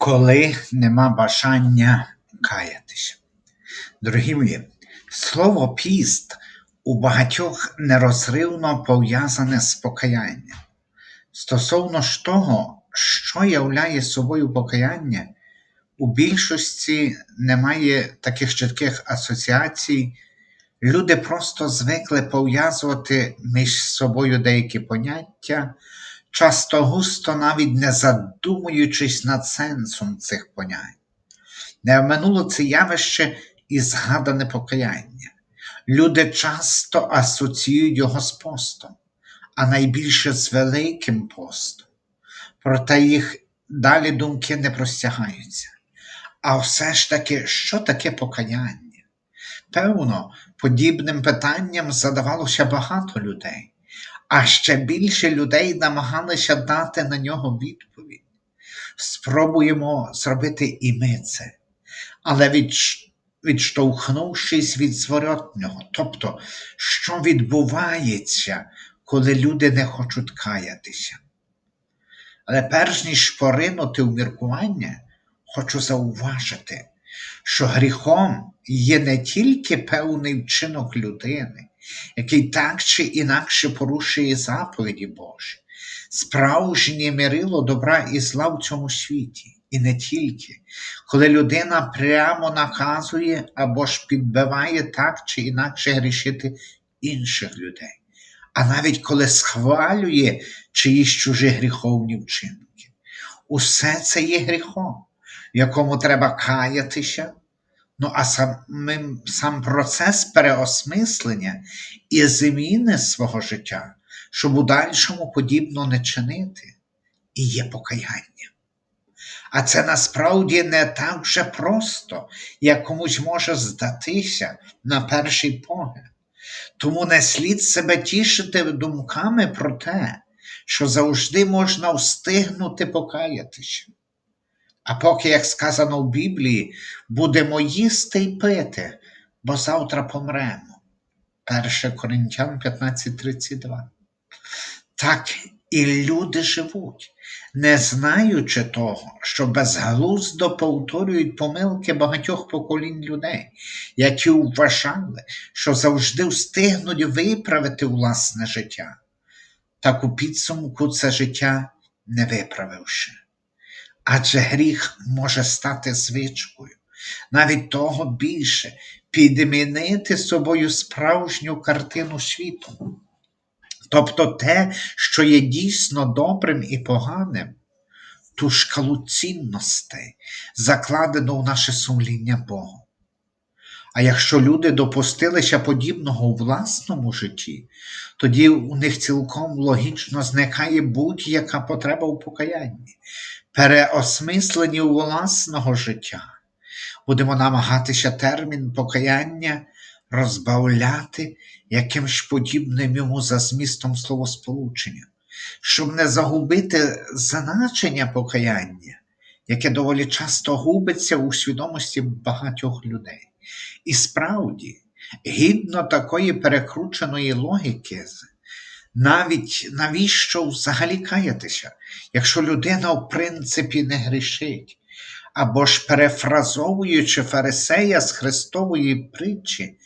коли нема бажання каятися. Дорогі мої, слово піст у багатьох нерозривно пов'язане з покаянням. Стосовно ж того, що являє собою покаяння, у більшості немає таких чітких асоціацій. Люди просто звикли пов'язувати між собою деякі поняття, часто густо навіть не задумуючись над сенсом цих понять. Не оминуло це явище і згадане покаяння. Люди часто асоціюють його з постом, а найбільше з Великим постом. Проте їх далі думки не простягаються. А все ж таки, що таке покаяння? Певно, подібним питанням задавалося багато людей, а ще більше людей намагалися дати на нього відповідь. Спробуємо зробити і ми це, але відш- відштовхнувшись від зворотнього, тобто, що відбувається, коли люди не хочуть каятися. Але перш ніж поринути в міркування, хочу зауважити, що гріхом є не тільки певний вчинок людини, який так чи інакше порушує заповіді Божі, справжнє мирило добра і зла в цьому світі, і не тільки, коли людина прямо наказує або ж підбиває так чи інакше грішити інших людей, а навіть коли схвалює чиїсь чужі гріховні вчинки. Усе це є гріхом, в якому треба каятися. Ну, а самим, сам процес переосмислення і зміни свого життя, щоб у дальшому подібно не чинити, і є покаяння. А це насправді не так вже просто, як комусь може здатися на перший погляд. Тому не слід себе тішити думками про те, що завжди можна встигнути покаятися. А поки, як сказано в Біблії, будемо їсти й пити, бо завтра помремо. 1 Коринтян 15:32. Так і люди живуть, не знаючи того, що безглуздо повторюють помилки багатьох поколінь людей, які вважали, що завжди встигнуть виправити власне життя, так у підсумку це життя не виправивши. Адже гріх може стати звичкою, навіть того більше підмінити собою справжню картину світу. Тобто те, що є дійсно добрим і поганим, ту шкалу цінностей, закладену в наше сумління Богом. А якщо люди допустилися подібного у власному житті, тоді у них цілком логічно зникає будь-яка потреба у покаянні, переосмисленні власного життя. Будемо намагатися термін покаяння розбавляти якимсь подібним йому за змістом словосполучення, щоб не загубити значення покаяння, яке доволі часто губиться у свідомості багатьох людей. І справді, гідно такої перекрученої логіки, навіть навіщо взагалі каятися, якщо людина в принципі не грішить, або ж перефразовуючи фарисея з Христової притчі,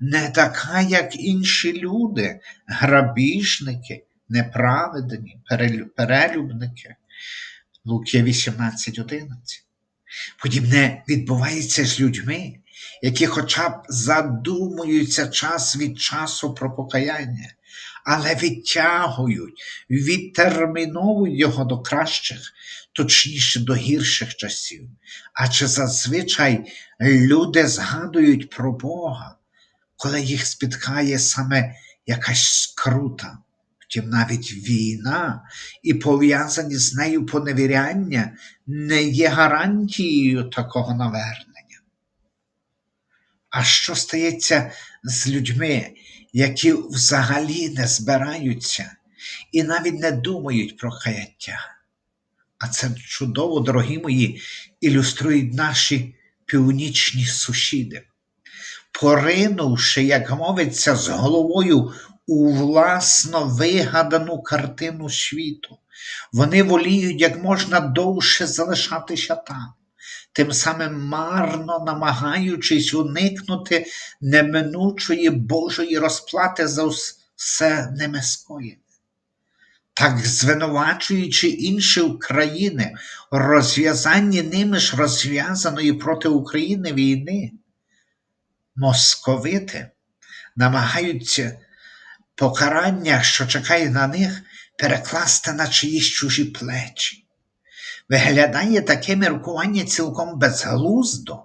не така, як інші люди, грабіжники, неправедні, перелюбники. Луки 18.11. Подібне відбувається з людьми, які хоча б задумуються час від часу про покаяння, але відтягують, відтерміновують його до кращих, точніше до гірших часів. Адже зазвичай люди згадують про Бога, коли їх спіткає саме якась скрута. Втім, навіть війна і пов'язані з нею поневіряння не є гарантією такого навернення. А що стається з людьми, які взагалі не збираються і навіть не думають про каяття? А це чудово, дорогі мої, ілюструють наші північні сусіди. Поринувши, як мовиться, з головою у власно вигадану картину світу, Вони воліють як можна довше залишатися там, тим самим марно намагаючись уникнути неминучої Божої розплати за все ними скоєне. Так звинувачуючи інші України в розв'язанні ними ж розв'язаної проти України війни, московити намагаються покарання, що чекає на них, перекласти на чиїсь чужі плечі. Виглядає таке міркування цілком безглуздо,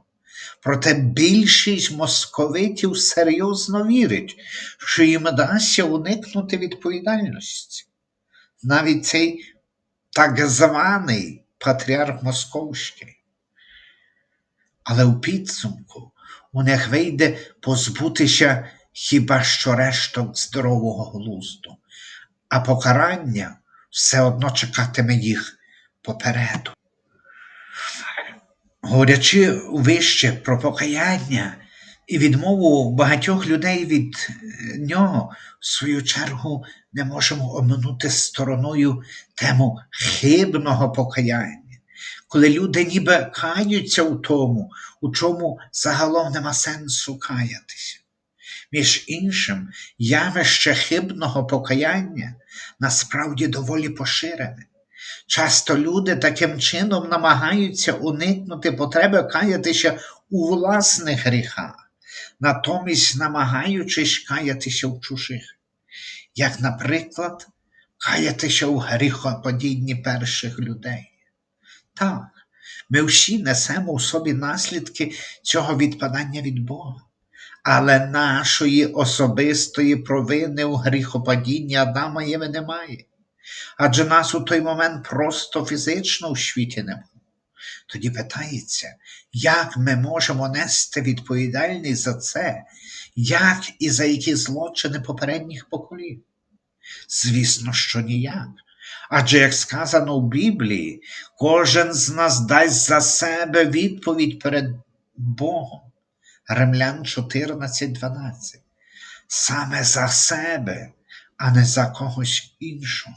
проте більшість московитів серйозно вірить, що їм вдасться уникнути відповідальності. Навіть цей так званий патріарх Московський. Але у підсумку у них вийде позбутися хіба що решток здорового глузду, а покарання все одно чекатиме їх попереду. Говорячи вище про покаяння і відмову багатьох людей від е, нього, в свою чергу не можемо оминути стороною тему хибного покаяння, коли люди ніби каються у тому, у чому загалом нема сенсу каятися. Між іншим, явище хибного покаяння насправді доволі поширене. Часто люди таким чином намагаються уникнути потреби каятися у власних гріхах, натомість намагаючись каятися в чужих, як, наприклад, каятися у гріхоподібні перших людей. Так, ми всі несемо в собі наслідки цього відпадання від Бога. Але нашої особистої провини у гріхопадінні Адама Єви немає. Адже нас у той момент просто фізично у світі не було. Тоді питається, як ми можемо нести відповідальність за це, як і за які злочини попередніх поколінь? Звісно, що ніяк. Адже, як сказано в Біблії, кожен з нас дасть за себе відповідь перед Богом. Римлян 14.12. Саме за себе, а не за когось іншого.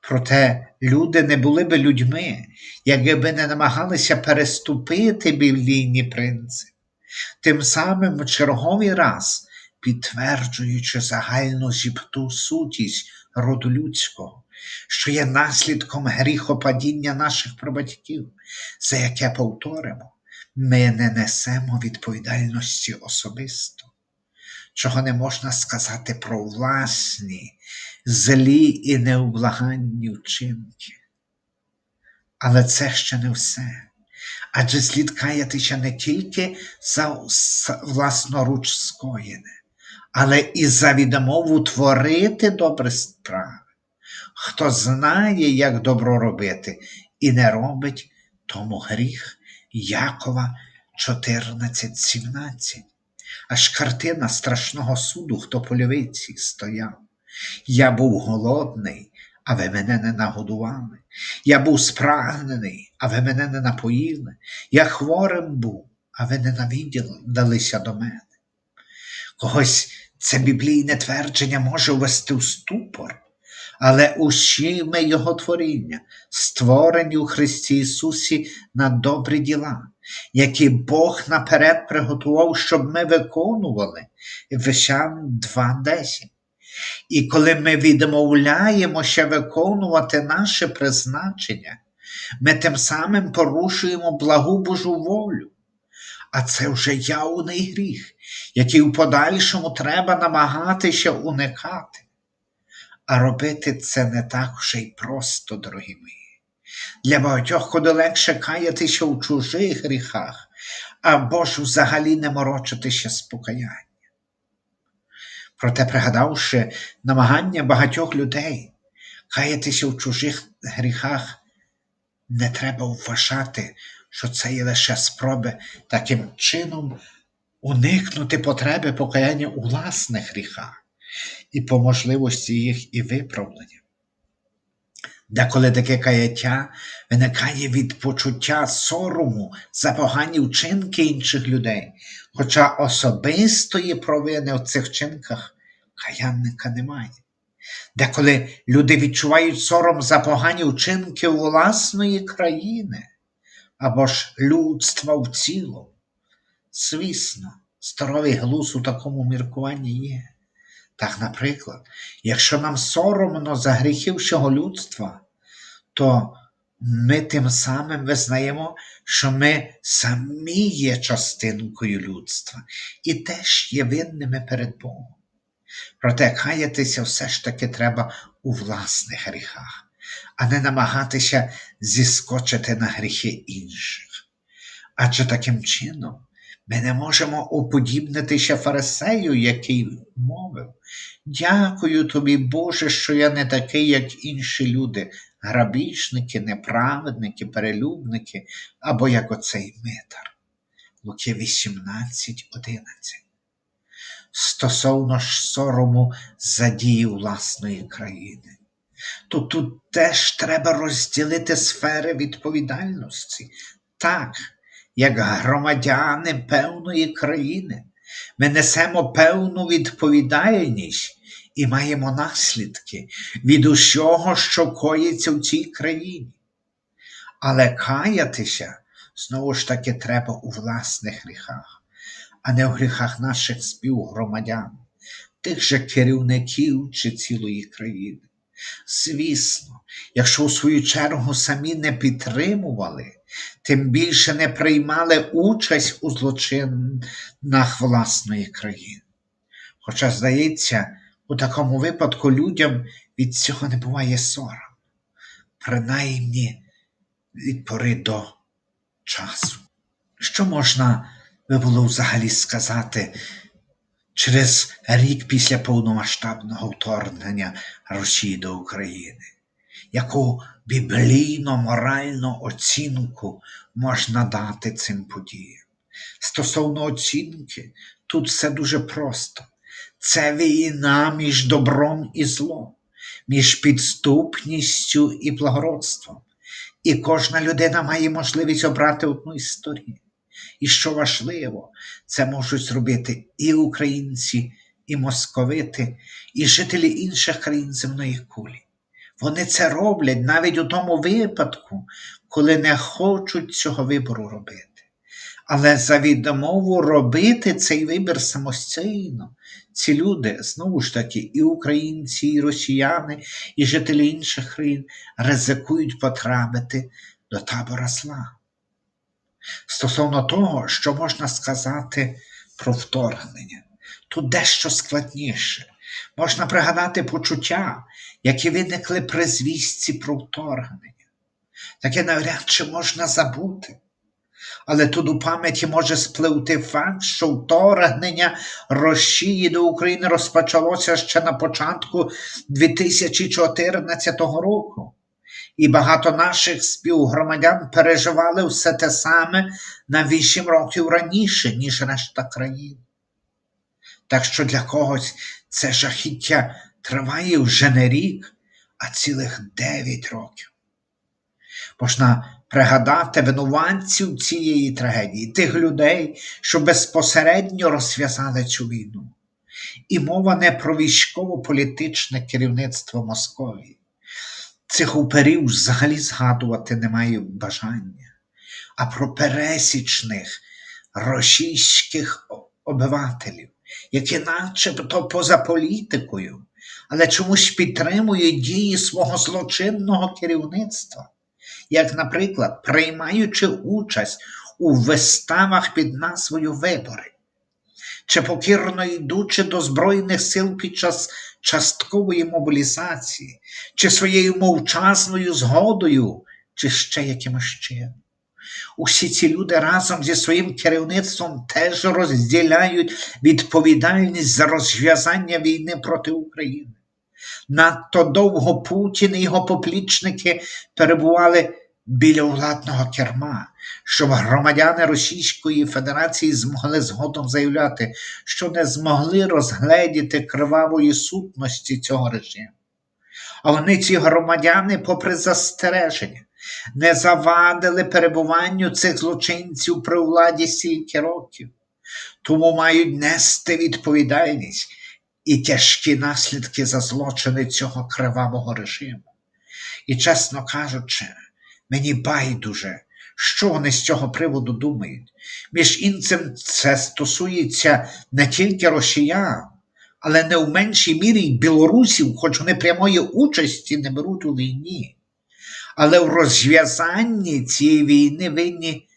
Проте люди не були би людьми, якби не намагалися переступити біблійні принципи, тим самим в черговий раз підтверджуючи загальну зіпту сутість роду людського, що є наслідком гріхопадіння наших прабатьків, за яке повторимо, ми не несемо відповідальності особисто, чого не можна сказати про власні злі і необлаганні вчинки. Але це ще не все. Адже слід каятися не тільки за власноруч скоєне, але і за відмову творити добрі справи. Хто знає, як добро робити, і не робить, тому гріх Якова 14.17. Аж картина страшного суду, хто по лівиці стояв. Я був голодний, а ви мене не нагодували. Я був спрагнений, а ви мене не напоїли. Я хворим був, а ви не навідалися до мене. Когось це біблійне твердження може ввести в ступор, але усі ми Його творіння, створені у Христі Ісусі на добрі діла, які Бог наперед приготував, щоб ми виконували. Ефесян 2.10. І коли ми відмовляємося виконувати наше призначення, ми тим самим порушуємо благу Божу волю. А це вже явний гріх, який в подальшому треба намагатися уникати. А робити це не так вже й просто, дорогі мої. Для багатьох куди легше каятися у чужих гріхах, або ж взагалі не морочитися з покаяння. Проте, пригадавши намагання багатьох людей каятися в чужих гріхах, не треба вважати, що це є лише спроби таким чином уникнути потреби покаяння у власних гріхах і по можливості їх і виправлення. Деколи таке каяття виникає від почуття сорому за погані вчинки інших людей, хоча особистої провини в цих вчинках каянника немає. Деколи люди відчувають сором за погані вчинки власної країни або ж людства в цілому. Звісно, здоровий глузд у такому міркуванні є. Так, наприклад, якщо нам соромно за гріхи всього людства, то ми тим самим визнаємо, що ми самі є частинкою людства і теж є винними перед Богом. Проте каятися все ж таки треба у власних гріхах, а не намагатися зіскочити на гріхи інших. Адже таким чином ми не можемо уподібнитися фарисею, який мовив Дякую тобі, Боже, що я не такий, як інші люди, грабіжники, неправедники, перелюбники, або як оцей митар. Луки 18, 11. Стосовно ж сорому за дії власної країни. То тут теж треба розділити сфери відповідальності. Так, як громадяни певної країни, ми несемо певну відповідальність і маємо наслідки від усього, що коїться в цій країні. Але каятися знову ж таки треба у власних гріхах, а не у гріхах наших співгромадян, тих же керівників чи цілої країни. Звісно, якщо у свою чергу самі не підтримували, тим більше не приймали участь у злочинах власної країни. Хоча, здається, у такому випадку людям від цього не буває сором, принаймні від пори до часу. Що можна би було взагалі сказати через рік після повномасштабного вторгнення Росії до України? Яку біблійно-моральну оцінку можна дати цим подіям? Стосовно оцінки, тут все дуже просто. Це війна між добром і злом, між підступністю і благородством. І кожна людина має можливість обрати одну із сторін. І що важливо, це можуть зробити і українці, і московити, і жителі інших країн земної кулі. Вони це роблять навіть у тому випадку, коли не хочуть цього вибору робити. Але за відмову робити цей вибір самостійно. Ці люди, знову ж таки, і українці, і росіяни, і жителі інших країн ризикують потрапити до табора зла. Стосовно того, що можна сказати про вторгнення, тут дещо складніше. Можна пригадати почуття, які виникли при звістці про вторгнення. Таке навряд чи можна забути. Але тут у пам'яті може спливти факт, що вторгнення Росії до України розпочалося ще на початку 2014 року. І багато наших співгромадян переживали все те саме на 8 років раніше, ніж решта країн. Так що для когось це жахіття триває вже не рік, а цілих 9 років. Можна пригадати винуватців цієї трагедії, тих людей, що безпосередньо розв'язали цю війну. І мова не про військово-політичне керівництво Московії. Цих уперів взагалі згадувати немає бажання, а про пересічних російських обивателів, які начебто поза політикою, але чомусь підтримують дії свого злочинного керівництва. Як, наприклад, приймаючи участь у виставах під назвою Вибори, чи покірно йдучи до Збройних сил під час часткової мобілізації, чи своєю мовчазною згодою, чи ще якимось чином. Усі ці люди разом зі своїм керівництвом теж розділяють відповідальність за розв'язання війни проти України. Надто довго Путін і його поплічники перебували біля владного керма, щоб громадяни Російської Федерації змогли згодом заявляти, що не змогли розгледіти кривавої сутності цього режиму. А вони, ці громадяни, попри застереження, не завадили перебуванню цих злочинців при владі стільки років, тому мають нести відповідальність і тяжкі наслідки за злочини цього кривавого режиму. І, чесно кажучи, мені байдуже, що вони з цього приводу думають. Між іншим, це стосується не тільки росіян, але не в меншій мірі й білорусів, хоч вони прямої участі не беруть у війні. Але в розв'язанні цієї війни винні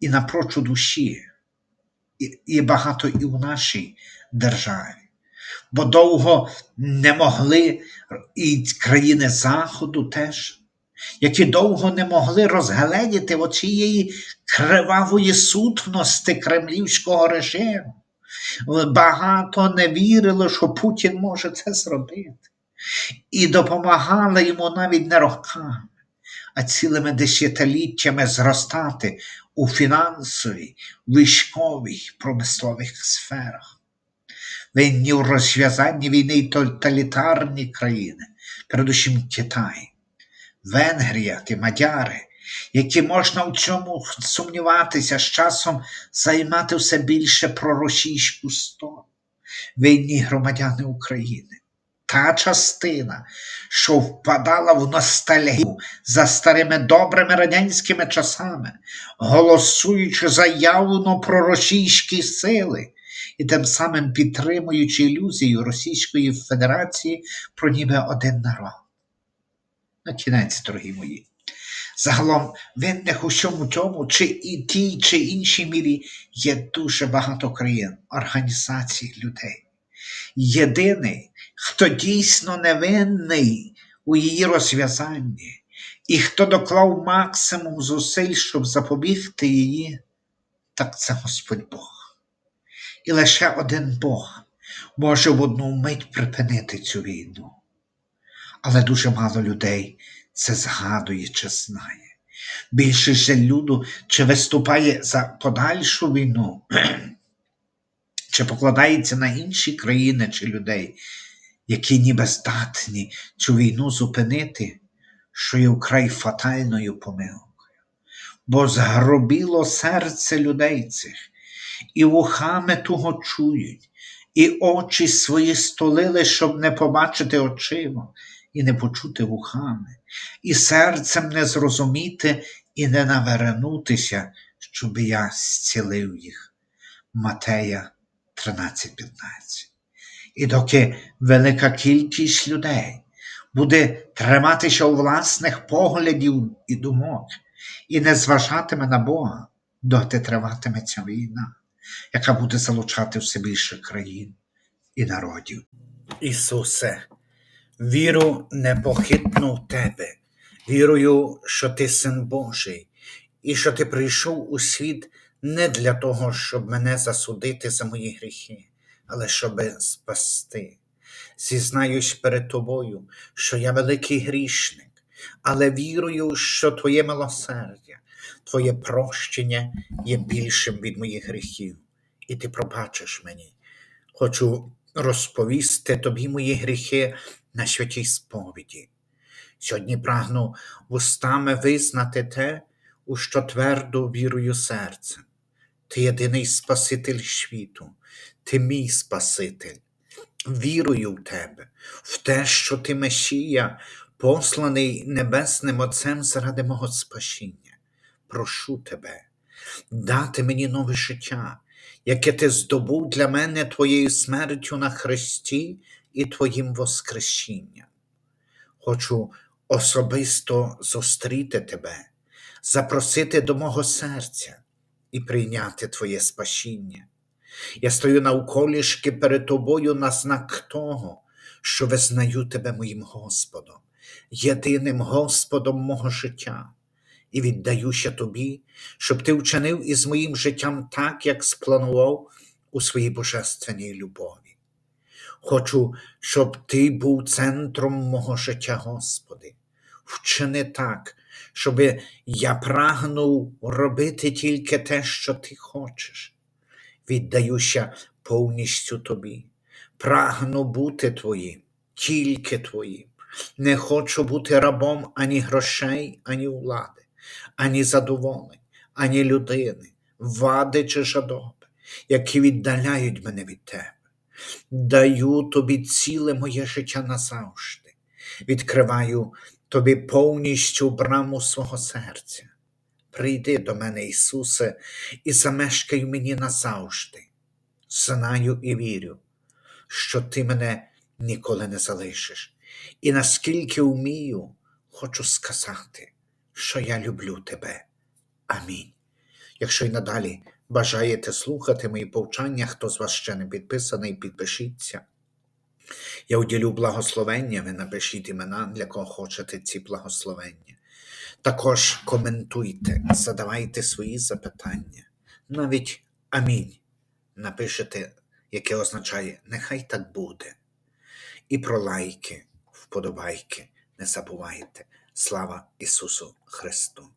і напрочу душі, і, і багато і в нашій державі. Бо довго не могли і країни Заходу теж, які довго не могли розгледіти оцієї кривавої сутності кремлівського режиму. Багато не вірило, що Путін може це зробити. І допомагали йому навіть не роками, а цілими десятиліттями зростати у фінансовій, військовій, промислових сферах. Винні в розв'язанні війни тоталітарні країни, передусім Китай, Венгрія та Мадяри, які можна в цьому сумніватися, з часом займати все більше проросійську сторону, винні громадяни України. Та частина, що впадала в ностальгію за старими добрими радянськими часами, голосуючи за явно проросійські сили і тим самим підтримуючи ілюзію Російської Федерації про ніби один народ. На кінець, дорогі мої. Загалом винних у всьому цьому, чи і тій, чи іншій мірі є дуже багато країн, організацій, людей. Єдиний, хто дійсно невинний у її розв'язанні, і хто доклав максимум зусиль, щоб запобігти її, так це Господь Бог. І лише один Бог може в одну мить припинити цю війну. Але дуже мало людей це згадує чи знає. Більшість же люду чи виступає за подальшу війну, чи покладається на інші країни чи людей, які ніби здатні цю війну зупинити, що є вкрай фатальною помилкою. Бо згробіло серце людей цих, і вухами того чують, і очі свої столили, щоб не побачити очима, і не почути вухами, і серцем не зрозуміти і не навернутися, щоб я зцілив їх. Матея 13.15. І доки велика кількість людей буде триматися у власних поглядів і думок, і не зважатиме на Бога, доти триватиме ця війна, яка буде залучати все більше країн і народів. Ісусе, віру непохитну в Тебе, вірую, що Ти син Божий, і що Ти прийшов у світ не для того, щоб мене засудити за мої гріхи, але щоб спасти. Зізнаюсь перед тобою, що я великий грішник, але вірую, що Твоє милосердя, Твоє прощення є більшим від моїх гріхів, і ти пробачиш мені. Хочу розповісти тобі мої гріхи на святій сповіді. Сьогодні прагну вустами визнати те, у що твердо вірую серцем. Ти єдиний Спаситель світу, ти мій Спаситель. Вірую в тебе, в те, що ти Месія, посланий Небесним Отцем заради мого спасіння. Прошу тебе, дати мені нове життя, яке ти здобув для мене твоєю смертю на Христі і Твоїм Воскресінням. Хочу особисто зустріти тебе, запросити до мого серця і прийняти Твоє спасіння. Я стою навколішки перед тобою на знак того, що визнаю тебе моїм Господом, єдиним Господом мого життя, і віддаюся тобі, щоб ти вчинив із моїм життям так, як спланував у своїй божественній любові. Хочу, щоб ти був центром мого життя, Господи. Вчини так, щоб я прагнув робити тільки те, що ти хочеш. Віддаюся повністю тобі. Прагну бути твоїм, тільки твоїм. Не хочу бути рабом ані грошей, ані влади, ані задоволень, ані людини, вади чи жадоби, які віддаляють мене від тебе. Даю тобі ціле моє життя назавжди. Відкриваю тобі повністю браму свого серця. Прийди до мене, Ісусе, і замешкай мені назавжди. Знаю і вірю, що ти мене ніколи не залишиш. І наскільки вмію, хочу сказати, що я люблю тебе. Амінь. Якщо й надалі бажаєте слухати мої повчання, хто з вас ще не підписаний, підпишіться. Я уділю благословення, ви напишіть імена, для кого хочете ці благословення. Також коментуйте, задавайте свої запитання. Навіть амінь. Напишете, яке означає нехай так буде. І про лайки, вподобайки не забувайте. Слава Ісусу Христу!